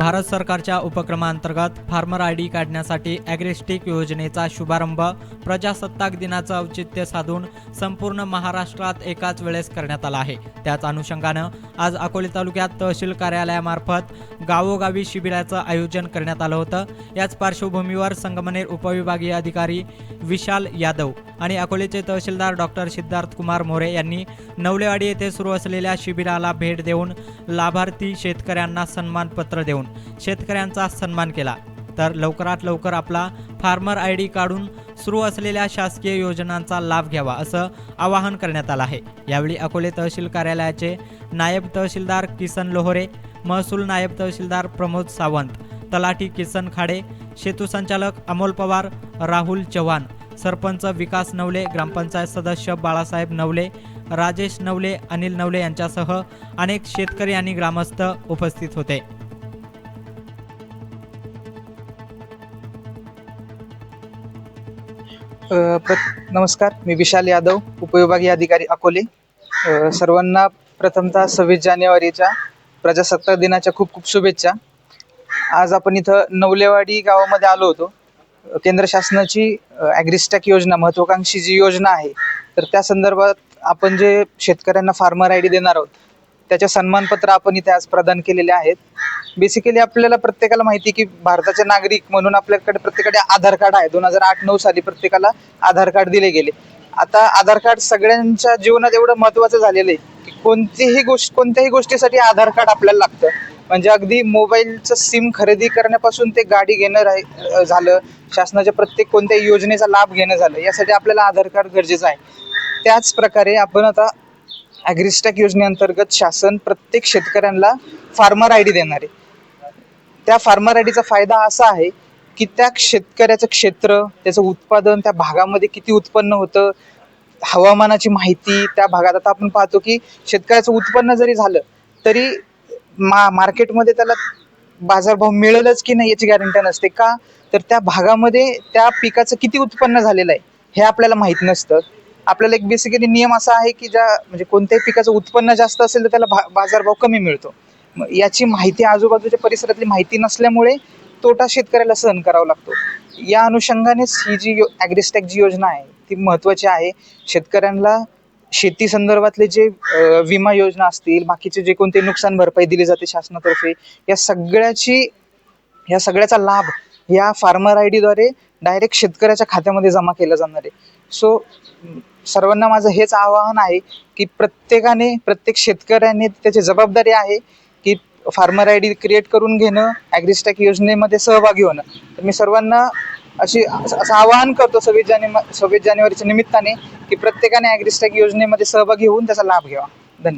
भारत सरकारच्या उपक्रमांतर्गत farmer I D काढण्यासाठी ॲग्रेस्टिक योजनेचा शुभारंभ प्रजासत्ताक दिनाचं औचित्य साधून संपूर्ण महाराष्ट्रात एकाच वेळेस करण्यात आला आहे. त्याच अनुषंगानं आज अकोले तालुक्यात तहसील कार्यालयामार्फत गावोगावी शिबिराचं आयोजन करण्यात आलं होतं. याच पार्श्वभूमीवर संगमनेर उपविभागीय अधिकारी विशाल यादव आणि अकोलेचे तहसीलदार डॉक्टर सिद्धार्थ कुमार मोरे यांनी नवलेवाडी येथे सुरू असलेल्या शिबिराला भेट देऊन लाभार्थी शेतकऱ्यांना सन्मानपत्र देऊन शेतकऱ्यांचा सन्मान केला. तर लवकरात लवकर आपला फार्मर आय डी काढून सुरू असलेल्या शासकीय योजनांचा लाभ घ्यावा असं आवाहन करण्यात आलं आहे. यावेळी अकोले तहसील कार्यालयाचे नायब तहसीलदार किसन लोहरे महसूल नायब तहसीलदार प्रमोद सावंत तलाठी किसन खाडे सेतू संचालक अमोल पवार राहुल चव्हाण सरपंच विकास नवले ग्रामपंचायत सदस्य बाळासाहेब नवले राजेश नवले अनिल नवले यांच्यासह अनेक शेतकरी आणि ग्रामस्थ उपस्थित होते. प्रत नमस्कार मी विशाल यादव उपविभागीय अधिकारी अकोले. सर्वांना प्रथमतः सव्वीस जानेवारीच्या प्रजासत्ताक दिनाच्या खूप खूप शुभेच्छा. आज आपण इथं नवलेवाडी गावामध्ये आलो होतो. केंद्र शासनाची ॲग्रिस्टॅक योजना महत्त्वाकांक्षी जी योजना आहे तर त्या संदर्भात आपण जे शेतकऱ्यांना फार्मर आय डी देणार आहोत त्याचे सन्मानपत्र आपण इथे आज प्रदान केलेले आहेत. बेसिकली आपल्याला प्रत्येकाला माहिती की भारताचे नागरिक म्हणून आपल्याकडे प्रत्येकाकडे आधार कार्ड आहे. दोन हजार आठ नऊ साली प्रत्येकाला आधार कार्ड दिले गेले. आता आधार कार्ड सगळ्यांच्या जीवनात एवढं महत्वाचं झालेलं आहे की कोणतीही गोष्ट कोणत्याही गोष्टीसाठी आधार कार्ड आपल्याला लागतं. म्हणजे अगदी मोबाईलचं सिम खरेदी करण्यापासून ते गाडी घेणं राही झालं शासनाच्या प्रत्येक कोणत्याही योजनेचा लाभ घेणं झालं यासाठी आपल्याला आधार कार्ड गरजेचं आहे. त्याच प्रकारे आपण आता ॲग्रिस्टॅक योजनेअंतर्गत शासन प्रत्येक शेतकऱ्यांना फार्मर आय डी देणार. आहे त्या फार्मर आय डीचा फायदा असा आहे की त्या शेतकऱ्याचं क्षेत्र त्याचं उत्पादन त्या भागामध्ये किती उत्पन्न होतं हवामानाची माहिती त्या भागात आता आपण पाहतो की शेतकऱ्याचं उत्पन्न जरी झालं तरी मा मार्केटमध्ये त्याला बाजारभाव मिळेलच की नाही याची गॅरंटी नसते. का? तर त्या भागामध्ये त्या पिकाचं किती उत्पन्न झालेलं आहे हे आपल्याला माहीत नसतं. आपल्याला एक बेसिकली नियम असा आहे की ज्या म्हणजे कोणत्याही पिकाचं उत्पन्न जास्त असेल तर त्याला भा बाजारभाव कमी मिळतो. मग याची माहिती आजूबाजूच्या परिसरातली माहिती नसल्यामुळे तोटा शेतकऱ्याला सहन करावा लागतो. या अनुषंगानेच ही जी यो ॲग्रिस्टॅक जी योजना आहे ती महत्त्वाची आहे. शेतकऱ्यांना शेती संदर्भातले जे विमा योजना असतील बाकीचे जे कोणते नुकसान भरपाई दिली जाते शासनातर्फे या सगळ्याची या सगळ्याचा लाभ या फार्मर आय डीद्वारे डायरेक्ट शेतकऱ्याच्या खात्यामध्ये जमा केलं जाणार आहे. सो सर्वांना माझं हेच आवाहन आहे की प्रत्येकाने प्रत्येक शेतकऱ्याने त्याची जबाबदारी आहे की फार्मर आय डी क्रिएट करून घेणं ॲग्रिस्टॅक योजनेमध्ये सहभागी होणं. तर मी सर्वांना अशी असं असं आवाहन करतो सव्वीस जाने सव्वीस जानेवारीच्या निमित्ताने की प्रत्येकाने ॲग्रिस्टॅक योजनेमध्ये सहभागी होऊन त्याचा लाभ घ्यावा.